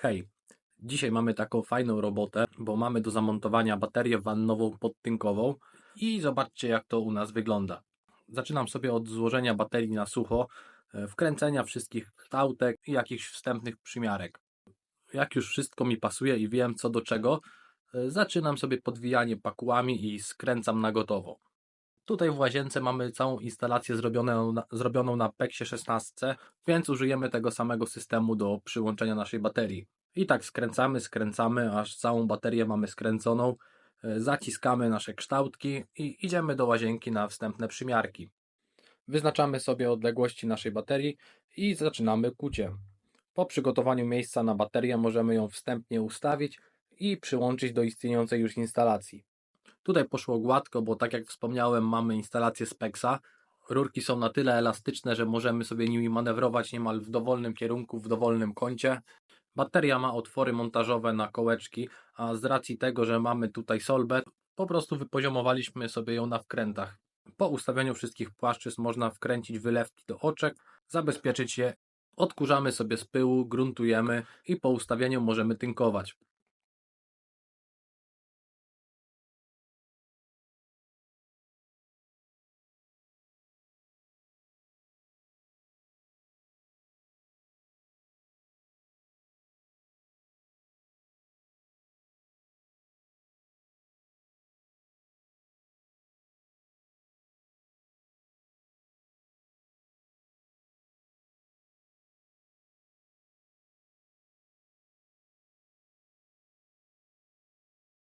Hej, dzisiaj mamy taką fajną robotę, bo mamy do zamontowania baterię wannową podtynkową i zobaczcie jak to u nas wygląda. Zaczynam sobie od złożenia baterii na sucho, e, wkręcenia wszystkich kształtek i jakichś wstępnych przymiarek. Jak już wszystko mi pasuje i wiem co do czego, e, zaczynam sobie podwijanie pakułami i skręcam na gotowo. Tutaj w łazience mamy całą instalację zrobioną na, zrobioną na PEX 16, więc użyjemy tego samego systemu do przyłączenia naszej baterii. I tak skręcamy, skręcamy, aż całą baterię mamy skręconą, e, zaciskamy nasze kształtki i idziemy do łazienki na wstępne przymiarki. Wyznaczamy sobie odległości naszej baterii i zaczynamy kucie. Po przygotowaniu miejsca na baterię możemy ją wstępnie ustawić i przyłączyć do istniejącej już instalacji. Tutaj poszło gładko, bo tak jak wspomniałem, mamy instalację Spexa. Rurki są na tyle elastyczne, że możemy sobie nimi manewrować niemal w dowolnym kierunku, w dowolnym kącie. Bateria ma otwory montażowe na kołeczki, a z racji tego, że mamy tutaj solbet, po prostu wypoziomowaliśmy sobie ją na wkrętach. Po ustawieniu wszystkich płaszczyzn można wkręcić wylewki do oczek, zabezpieczyć je, odkurzamy sobie z pyłu, gruntujemy i po ustawieniu możemy tynkować.